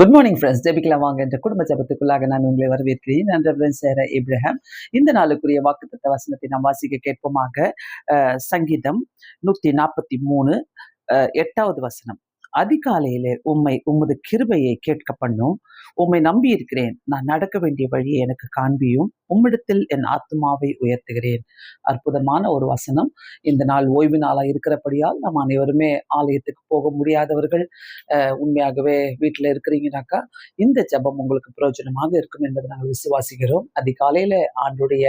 Good morning friends ஜெபிக்கலாம் வாங்க. என்ற குடும்ப ஜபத்துக்குள்ளாக நான் உங்களை வரவேற்கிறேன். நான் ரெவரன் சேர இப்ரஹாம் இந்த நாளுக்குரிய வாக்குத்தத்த வசனத்தை நாம் வாசிக்க கேட்போமாக சங்கீதம் நூத்தி நாற்பத்தி மூணு எட்டாவது வசனம். அதிகாலையிலே உம்மை உமது கிருபையை கேட்க பண்ணும் உம்மை நம்பி இருக்கிறேன் நான் நடக்க வேண்டிய வழியை எனக்கு காண்பியும். உம்மிடத்தில் என் ஆத்மாவை உயர்த்துகிறேன். அற்புதமான ஒரு வசனம். இந்த நாள் ஓய்வு நாளாக இருக்கிறபடியால் நம்ம அனைவருமே ஆலயத்துக்கு போக முடியாதவர்கள் உண்மையாகவே வீட்டில் இருக்கிறீங்கனாக்கா இந்த ஜெபம் உங்களுக்கு பிரயோஜனமாக இருக்கும் என்பதை நாங்கள் விசுவாசிக்கிறோம். அதிகாலையில் ஆண்டுடைய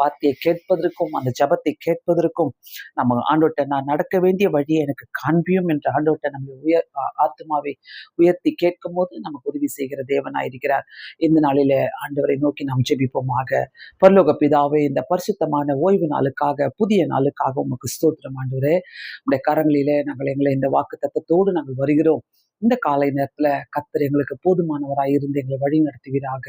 வார்த்தையை கேட்பதற்கும் அந்த ஜெபத்தை கேட்பதற்கும் நம்ம ஆண்டோட்ட நான் நடக்க வேண்டிய வழியை எனக்கு காண்பியும் என்று ஆண்டோட்ட நம்மை உயர் ஆத்மாவை உயர்த்தி கேட்கும் போது நமக்கு உதவி செய்கிற தேவனாயிருக்கிறார். இந்த நாளில ஆண்டவரை நோக்கி நாம் ஜெபிப்போமாக. பரலோக பிதாவை இந்த பரிசுத்தமான ஓய்வு நாளுக்காக புதிய நாளுக்காக உமக்கு ஸ்தோத்திரம் ஆண்டவரே. உடைய கரங்களிலே நாங்கள் எங்களை இந்த வாக்கு தத்தத்தோடு நாங்கள் வருகிறோம். இந்த காலை நேரத்துல கத்தர் எங்களுக்கு போதுமானவராய் இருந்து எங்களை வழி நடத்துவீராக.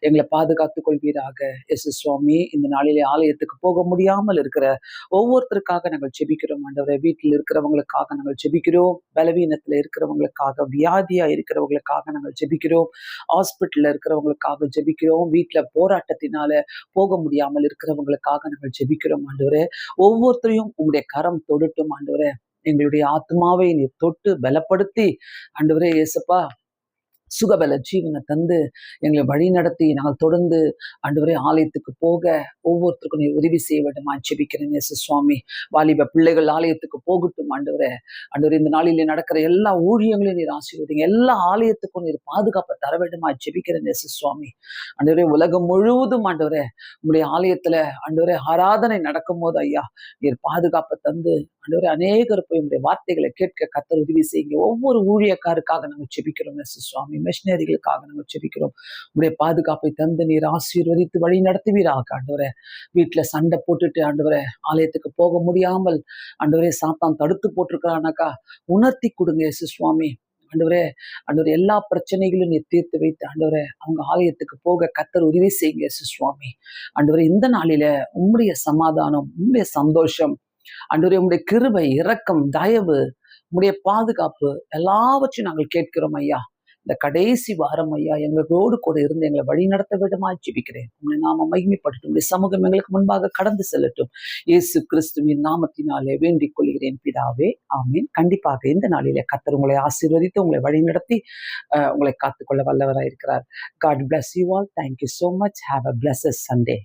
எங்களை பாதுகாத்துக் கொள்வீராக. எஸ் சுவாமி இந்த நாளிலே ஆலயத்துக்கு போக முடியாமல் இருக்கிற ஒவ்வொருத்தருக்காக நாங்கள் ஜெபிக்கிறோம். ஆண்டவரை வீட்டில் இருக்கிறவங்களுக்காக நாங்கள் ஜெபிக்கிறோம். பலவீனத்துல இருக்கிறவங்களுக்காக வியாதியா இருக்கிறவங்களுக்காக நாங்கள் ஜெபிக்கிறோம். ஹாஸ்பிட்டல்ல இருக்கிறவங்களுக்காக ஜெபிக்கிறோம். வீட்டுல போராட்டத்தினால போக முடியாமல் இருக்கிறவங்களுக்காக நாங்கள் ஜெபிக்கிறோம். ஆண்டவரே ஒவ்வொருத்தரையும் உங்களுடைய கரம் தொடட்டும். ஆண்டவரே எங்களுடைய ஆத்மாவை நீ தொட்டு பலப்படுத்தி ஆண்டவரே இயேசப்பா சுகபல ஜீவனை தந்து எங்களை வழி நடத்தி நாங்கள் தொடர்ந்து ஆண்டவரே ஆலயத்துக்கு போக ஒவ்வொருத்தருக்கும் நீர் உதவி செய்ய வேண்டுமா? ஜெபிக்கிறேன் இயேசு சுவாமி. வாலிப பிள்ளைகள் ஆலயத்துக்கு போகட்டும் ஆண்டவரே. அன்று இந்த நாளிலே நடக்கிற எல்லா ஊழியங்களையும் நீர் ஆசீர்வதிங்க. எல்லா ஆலயத்துக்கும் நீர் பாதுகாப்பை தர வேண்டுமா? ஜெபிக்கிறேன் இயேசு சுவாமி. ஆண்டவரே உலகம் முழுவதும் ஆண்டவரே உங்களுடைய ஆலயத்துல ஆண்டவரே ஆராதனை நடக்கும் போது ஐயா நீர் பாதுகாப்பை தந்து ஆண்டவரே அநேகர் போய் உங்களுடைய வார்த்தைகளை கேட்க கத்தர் உதவி செய்யுங்க. ஒவ்வொரு ஊழியக்காருக்காக நாங்கள் ஜெபிக்கிறோம் இயேசு சுவாமி. மிஷினரிகளுக்காக நாங்கள் ஜெபிக்கிறோம். உங்களுடைய பாதுகாப்பை தந்து நீர் ஆசீர்வதித்து வழி நடத்துவீராக ஆண்டவரை. வீட்டில் சண்டை போட்டுட்டு ஆண்டவரை ஆலயத்துக்கு போக முடியாமல் ஆண்டவரே சாத்தான் தடுத்து போட்டிருக்கிறானாக்கா உணர்த்தி கொடுங்க இயேசு சுவாமி. ஆண்டவரே ஆண்டவர் எல்லா பிரச்சனைகளும் நீ தீர்த்து வைத்து ஆண்டவரே அவங்க ஆலயத்துக்கு போக கத்தர் உதவி செய்யுங்க இயேசு சுவாமி. ஆண்டவரே இந்த நாளில உம்முடைய சமாதானம் உம்முடைய சந்தோஷம் ஆண்டவரே உம்முடைய கிருபை இரக்கம் தயவு உம்முடைய பாதுகாப்பு எல்லாவற்றையும் நாங்கள் கேட்கிறோம் ஐயா. இந்த கடைசி வாரம் ஐயா எங்களோடு கூட இருந்து எங்களை வழி நடத்த விடமா ஜிபிக்கிறேன். உங்களை நாம மகிமைப்படட்டும் உடைய சமூகம் எங்களுக்கு முன்பாக கடந்து செல்லட்டும். இயேசு கிறிஸ்துவின் நாமத்தினாலே வேண்டிக் கொள்கிறேன் பிதாவே. ஆமீன். கண்டிப்பாக இந்த நாளிலே கத்தர் உங்களை ஆசீர்வதித்து உங்களை வழி நடத்தி உங்களை காத்துக்கொள்ள வல்லவராயிருக்கிறார். God bless you all thank you so much have a bless Sunday